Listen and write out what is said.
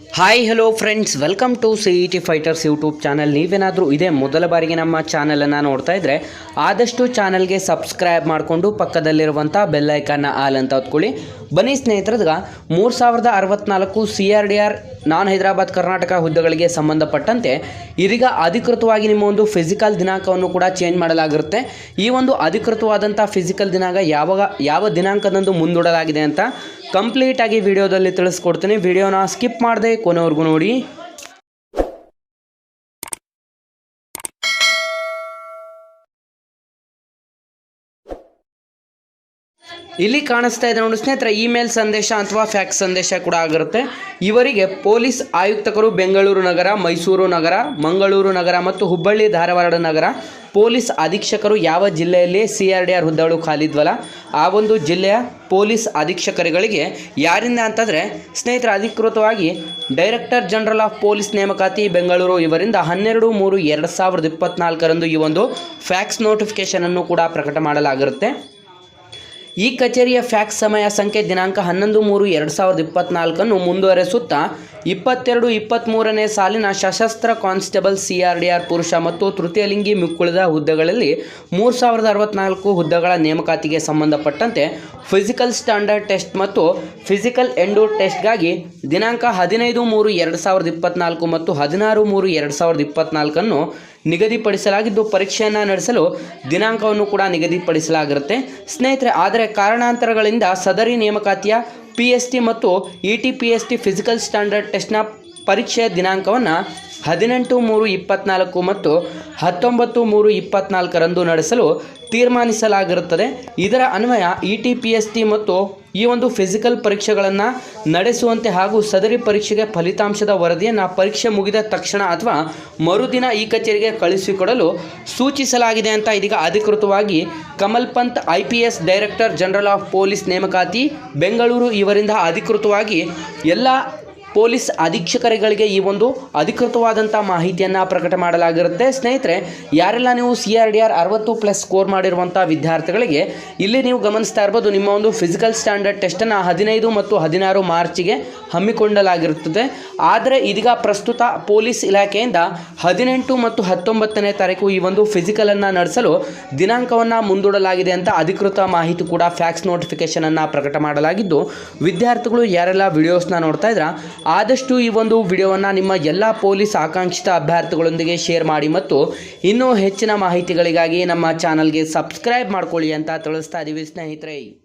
Hi hello friends welcome to C E T fighters YouTube channel ನೀವೇನಾದರೂ ಇದೇ ಮೊದಲ ಬಾರಿಗೆ ನಮ್ಮ ಚಾನಲನ್ನು ನೋಡ್ತಾ ಇದ್ದರೆ ಆದಷ್ಟು ಚಾನಲ್ಗೆ ಸಬ್ಸ್ಕ್ರೈಬ್ ಮಾಡಿಕೊಂಡು ಪಕ್ಕದಲ್ಲಿರುವಂಥ ಬೆಲ್ಲೈಕನ್ನ ಆಲ್ ಅಂತ ಹೊತ್ಕೊಳ್ಳಿ. ಬನ್ನಿ ಸ್ನೇಹಿತರದ್ಗ ಮೂರು ಸಾವಿರದ ಅರವತ್ನಾಲ್ಕು C R D R non Hyderabad, Karnataka ಹುದ್ದೆಗಳಿಗೆ ಸಂಬಂಧಪಟ್ಟಂತೆ ಇದೀಗ ಅಧಿಕೃತವಾಗಿ ನಿಮ್ಮ ಒಂದು ಫಿಸಿಕಲ್ ದಿನಾಂಕವನ್ನು ಕೂಡ ಚೇಂಜ್ ಮಾಡಲಾಗಿರುತ್ತೆ. ಈ ಒಂದು ಅಧಿಕೃತವಾದಂಥ ಫಿಸಿಕಲ್ ದಿನಾಂಕ ಯಾವಾಗ, ಯಾವ ದಿನಾಂಕದಂದು ಮುಂದೂಡಲಾಗಿದೆ ಅಂತ ಕಂಪ್ಲೀಟಾಗಿ ವಿಡಿಯೋದಲ್ಲಿ ತಿಳಿಸ್ಕೊಡ್ತೀನಿ. ವಿಡಿಯೋನ ಸ್ಕಿಪ್ ಮಾಡದೆ ಕೊನೆವರೆಗೂ ನೋಡಿ ಇಲ್ಲಿ ಕಾಣಿಸ್ತಾ ಇದೆ ನೋಡಿ ಸ್ನೇಹಿತರೆ ಇಮೇಲ್ ಸಂದೇಶ ಅಥವಾ ಫ್ಯಾಕ್ಸ್ ಸಂದೇಶ ಕೂಡ ಆಗಿರುತ್ತೆ. ಇವರಿಗೆ ಪೊಲೀಸ್ ಆಯುಕ್ತಕರು ಬೆಂಗಳೂರು ನಗರ, ಮೈಸೂರು ನಗರ, ಮಂಗಳೂರು ನಗರ ಮತ್ತು ಹುಬ್ಬಳ್ಳಿ, ಧಾರವಾಡ ನಗರ ಪೊಲೀಸ್ ಅಧೀಕ್ಷಕರು ಯಾವ ಜಿಲ್ಲೆಯಲ್ಲಿ ಸಿ ಆರ್ ಡಿ ಆರ್ ಹುದ್ದೆಗಳು ಖಾಲಿದ್ವಲ್ಲ? ಆ ಒಂದು ಜಿಲ್ಲೆಯ ಪೊಲೀಸ್ ಅಧೀಕ್ಷಕರುಗಳಿಗೆ ಯಾರಿಂದ ಅಂತಂದರೆ, ಸ್ನೇಹಿತರ, ಅಧಿಕೃತವಾಗಿ ಡೈರೆಕ್ಟರ್ ಜನರಲ್ ಆಫ್ ಪೊಲೀಸ್ ನೇಮಕಾತಿ ಬೆಂಗಳೂರು ಇವರಿಂದ ಹನ್ನೆರಡು ಮೂರು ಎರಡು ಸಾವಿರದ ಇಪ್ಪತ್ನಾಲ್ಕರಂದು ಈ ಒಂದು ಫ್ಯಾಕ್ಸ್ ನೋಟಿಫಿಕೇಷನನ್ನು ಕೂಡ ಪ್ರಕಟ ಮಾಡಲಾಗಿರುತ್ತೆ. ಈ ಕಚೇರಿಯ ಫ್ಯಾಕ್ಸ್ ಸಮಯ ಸಂಖ್ಯೆ ದಿನಾಂಕ ಹನ್ನೊಂದು ಮೂರು ಎರಡು ಸಾವಿರದ ಇಪ್ಪತ್ನಾಲ್ಕನ್ನು ಮುಂದುವರೆಸುತ್ತಾ ಇಪ್ಪತ್ತೆರಡು ಇಪ್ಪತ್ತ್ಮೂರನೇ ಸಾಲಿನ ಸಶಸ್ತ್ರ constable C R D R ಪುರುಷ ಮತ್ತು ತೃತೀಯ ಲಿಂಗಿ ಮಿಕ್ಕುಳಿದ ಹುದ್ದೆಗಳಲ್ಲಿ ಮೂರು ಸಾವಿರದ ಅರವತ್ನಾಲ್ಕು ಹುದ್ದೆಗಳ ನೇಮಕಾತಿಗೆ ಸಂಬಂಧಪಟ್ಟಂತೆ ಫಿಸಿಕಲ್ ಸ್ಟ್ಯಾಂಡರ್ಡ್ ಟೆಸ್ಟ್ ಮತ್ತು ಫಿಸಿಕಲ್ ಎಂಡೋ ಟೆಸ್ಟ್ಗಾಗಿ ದಿನಾಂಕ ಹದಿನೈದು ಮೂರು ಎರಡು ಸಾವಿರದ ಇಪ್ಪತ್ನಾಲ್ಕು ಮತ್ತು ಹದಿನಾರು ಮೂರು ಎರಡು ಸಾವಿರದ ಇಪ್ಪತ್ನಾಲ್ಕನ್ನು ನಿಗದಿಪಡಿಸಲಾಗಿದ್ದು, ಪರೀಕ್ಷೆಯನ್ನು ನಡೆಸಲು ದಿನಾಂಕವನ್ನು ಕೂಡ ನಿಗದಿಪಡಿಸಲಾಗಿರುತ್ತೆ. ಸ್ನೇಹಿತರೆ, ಆದರೆ ಕಾರಣಾಂತರಗಳಿಂದ ಸದರಿ ನೇಮಕಾತಿಯ ಪಿ ಎಸ್ ಟಿ ಮತ್ತು E T P S T physical standard ಟೆಸ್ಟ್ನ ಪರೀಕ್ಷೆಯ ದಿನಾಂಕವನ್ನು ಹದಿನೆಂಟು ಮೂರು ಇಪ್ಪತ್ನಾಲ್ಕು ಮತ್ತು ಹತ್ತೊಂಬತ್ತು ಮೂರು ಇಪ್ಪತ್ನಾಲ್ಕರಂದು ನಡೆಸಲು ತೀರ್ಮಾನಿಸಲಾಗಿರುತ್ತದೆ. ಇದರ ಅನ್ವಯ E T P S T ಮತ್ತು ಈ ಒಂದು ಫಿಸಿಕಲ್ ಪರೀಕ್ಷೆಗಳನ್ನು ನಡೆಸುವಂತೆ ಹಾಗೂ ಸದರಿ ಪರೀಕ್ಷೆಗೆ ಫಲಿತಾಂಶದ ವರದಿಯನ್ನು ಪರೀಕ್ಷೆ ಮುಗಿದ ತಕ್ಷಣ ಅಥವಾ ಮರುದಿನ ಈ ಕಚೇರಿಗೆ ಕಳುಹಿಸಿಕೊಡಲು ಸೂಚಿಸಲಾಗಿದೆ ಅಂತ ಇದೀಗ ಅಧಿಕೃತವಾಗಿ Kamal Pant, I P S director general of police ನೇಮಕಾತಿ, ಬೆಂಗಳೂರು ಇವರಿಂದ ಅಧಿಕೃತವಾಗಿ ಎಲ್ಲ ಪೊಲೀಸ್ ಅಧೀಕ್ಷಕರುಗಳಿಗೆ ಈ ಒಂದು ಅಧಿಕೃತವಾದಂಥ ಮಾಹಿತಿಯನ್ನು ಪ್ರಕಟ ಮಾಡಲಾಗಿರುತ್ತೆ. ಸ್ನೇಹಿತರೆ, ಯಾರೆಲ್ಲ ನೀವು ಸಿ ಆರ್ ಡಿ ಆರ್ ಅರವತ್ತು ಪ್ಲಸ್ ಸ್ಕೋರ್ ಮಾಡಿರುವಂಥ ವಿದ್ಯಾರ್ಥಿಗಳಿಗೆ ಇಲ್ಲಿ ನೀವು ಗಮನಿಸ್ತಾ ಇರ್ಬೋದು, ನಿಮ್ಮ ಒಂದು ಫಿಸಿಕಲ್ ಸ್ಟ್ಯಾಂಡರ್ಡ್ ಟೆಸ್ಟನ್ನು ಹದಿನೈದು ಮತ್ತು ಹದಿನಾರು ಮಾರ್ಚಿಗೆ ಹಮ್ಮಿಕೊಳ್ಳಲಾಗಿರುತ್ತದೆ. ಆದರೆ ಇದೀಗ ಪ್ರಸ್ತುತ ಪೊಲೀಸ್ ಇಲಾಖೆಯಿಂದ ಹದಿನೆಂಟು ಮತ್ತು ಹತ್ತೊಂಬತ್ತನೇ ತಾರೀಕು ಈ ಒಂದು ಫಿಸಿಕಲನ್ನು ನಡೆಸಲು ದಿನಾಂಕವನ್ನು ಮುಂದೂಡಲಾಗಿದೆ ಅಂತ ಅಧಿಕೃತ ಮಾಹಿತಿ ಕೂಡ ಫ್ಯಾಕ್ಸ್ ನೋಟಿಫಿಕೇಷನನ್ನು ಪ್ರಕಟ ಮಾಡಲಾಗಿದ್ದು, ವಿದ್ಯಾರ್ಥಿಗಳು ಯಾರೆಲ್ಲ ವಿಡಿಯೋಸ್ನ ನೋಡ್ತಾ ಇದ್ರ ಆದಷ್ಟು ಈ ಒಂದು ವಿಡಿಯೋವನ್ನು ನಿಮ್ಮ ಎಲ್ಲ ಪೊಲೀಸ್ ಆಕಾಂಕ್ಷಿತ ಅಭ್ಯರ್ಥಿಗಳೊಂದಿಗೆ ಶೇರ್ ಮಾಡಿ ಮತ್ತು ಇನ್ನೂ ಹೆಚ್ಚಿನ ಮಾಹಿತಿಗಳಿಗಾಗಿ ನಮ್ಮ ಚಾನಲ್ಗೆ ಸಬ್ಸ್ಕ್ರೈಬ್ ಮಾಡ್ಕೊಳ್ಳಿ ಅಂತ ತಿಳಿಸ್ತಾ ಇದ್ದೀವಿ ಸ್ನೇಹಿತರೆ.